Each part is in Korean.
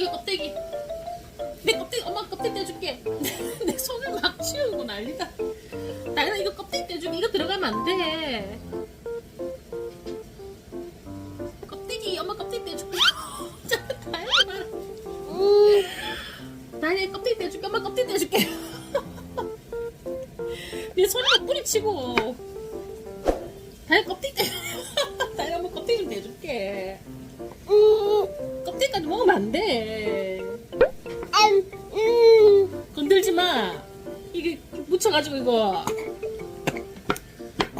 떼줄게 껍데기. 내 껍데기 엄마 껍데기 떼줄게. 내 손을 막 치우고 난리다. 나연아 이거 껍데기 떼줄게 이거 들어가면 안 돼. 껍데기 엄마 껍데기 떼줄게. 자, 나연아. 나연아 껍데기 떼줄게. 엄마 껍데기 떼줄게. 내 손을 막 뿌리치고. 다현 껍데기 떼 이게 묻혀가지고 이거.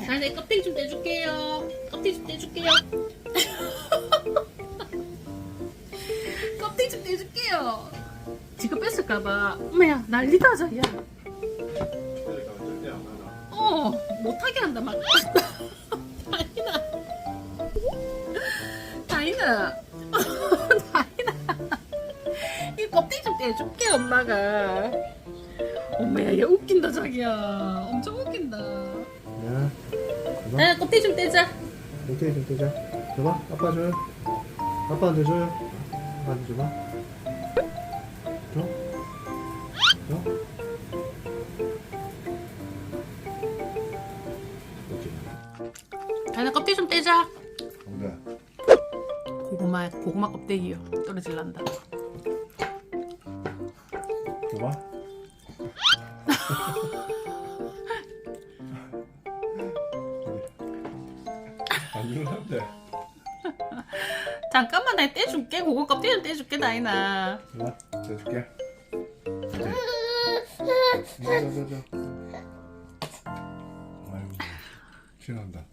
자, 내 껍데기 좀 떼줄게요. 껍데기 좀 떼줄게요. 껍데기 좀 떼줄게요. 지금 뺐을까봐. 엄마야, 난리다, 자기야. 어, 못하게 한다, 막. 다이나. 다이나. 다이나. 이 껍데기 좀 떼줄게, 엄마가. 엄마야, 얘 웃긴다, 자기야. 엄청 웃긴다. 야, 줘봐. 다이나 껍데기 좀 떼자. 이렇게 좀 떼자. 줘봐. 아빠 줘요. 아빠한테 줘요. 아빠한테 줘봐. 줘. 줘. 다이나 껍데기 좀 떼자. 뭔데? 고구마, 고구마 껍데기요. 떨어질란다. 줘봐. 안. 잠깐만, 나 떼줄게. 껍데기 좀 떼줄게, 다이나. 줘봐. 떼줄게. 줘, 줘, 줘, 줘. 아이고, 신난다.